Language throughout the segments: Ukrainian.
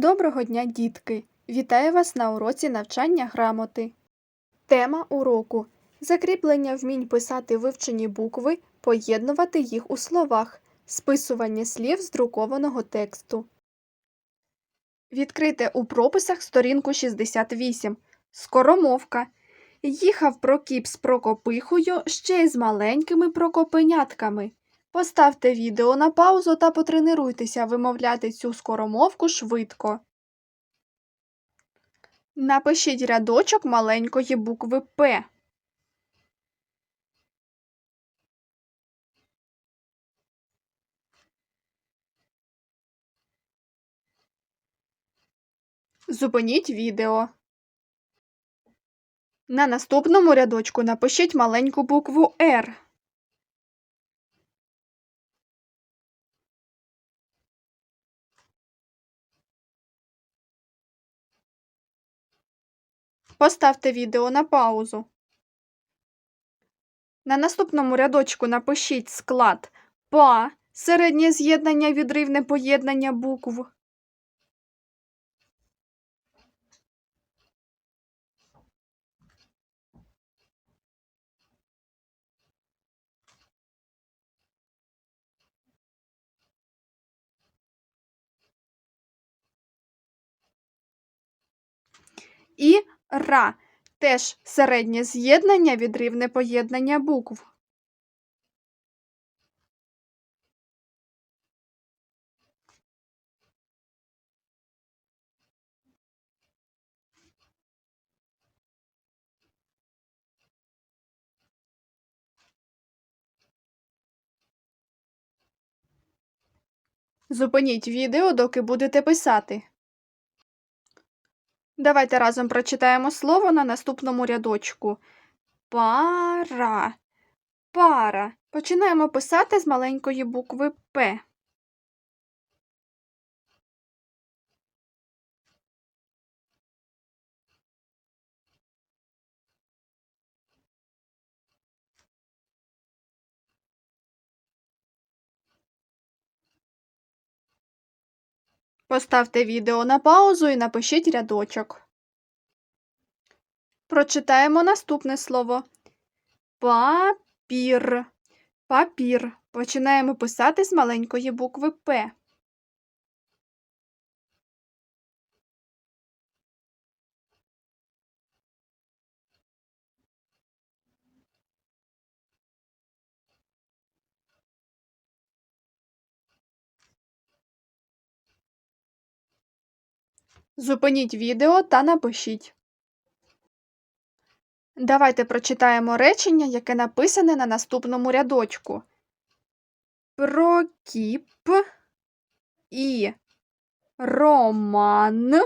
Доброго дня, дітки! Вітаю вас на уроці навчання грамоти. Тема уроку закріплення вмінь писати вивчені букви, поєднувати їх у словах, списування слів з друкованого тексту. Відкрите у прописах сторінку 68. Скоромовка. Їхав Прокіп з Прокопихою ще й з маленькими прокопенятками. Поставте відео на паузу та потренуйтеся вимовляти цю скоромовку швидко. Напишіть рядочок маленької букви П. Зупиніть відео. На наступному рядочку напишіть маленьку букву Р. Поставте відео на паузу. На наступному рядочку напишіть склад ПА, середнє з'єднання відривне поєднання букв. І ра теж середнє з'єднання відривне поєднання букв. Зупиніть відео, доки будете писати. Давайте разом прочитаємо слово на наступному рядочку. Пара. Пара. Починаємо писати з маленької букви П. Поставте відео на паузу і напишіть рядочок. Прочитаємо наступне слово. Папір. Папір. Починаємо писати з маленької букви П. Зупиніть відео та напишіть. Давайте прочитаємо речення, яке написане на наступному рядочку. Прокіп і Роман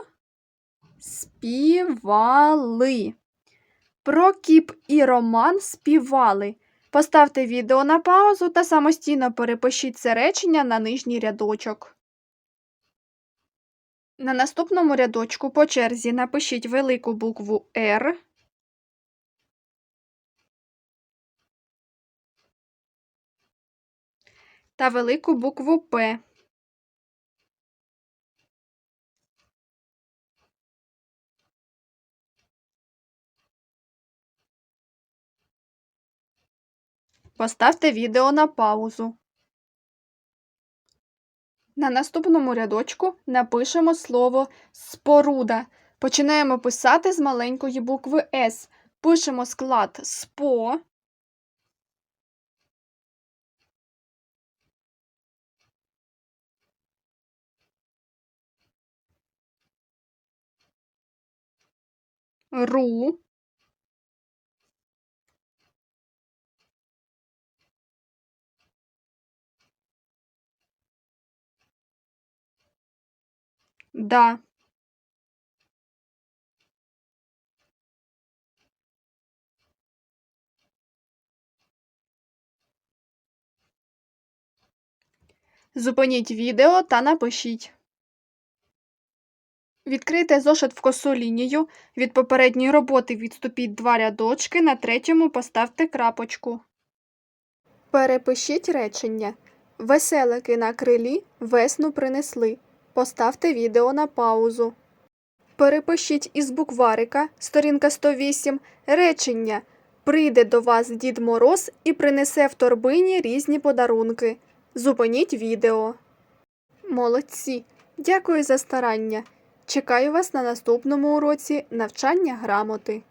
співали. Прокіп і Роман співали. Поставте відео на паузу та самостійно перепишіть це речення на нижній рядочок. На наступному рядочку по черзі напишіть велику букву Р. Та велику букву П. Поставте відео на паузу. На наступному рядочку напишемо слово споруда. Починаємо писати з маленької букви С. Пишемо склад СПО. Ру. Да. Зупиніть відео та напишіть. Відкрийте зошит в косу лінію. Від попередньої роботи відступіть два рядочки, на третьому поставте крапочку. Перепишіть речення. Веселики на крилі весну принесли. Поставте відео на паузу. Перепишіть із букварика, сторінка 108, речення Прийде до вас Дід Мороз і принесе в торбині різні подарунки. Зупиніть відео. Молодці! Дякую за старання. Чекаю вас на наступному уроці навчання грамоти.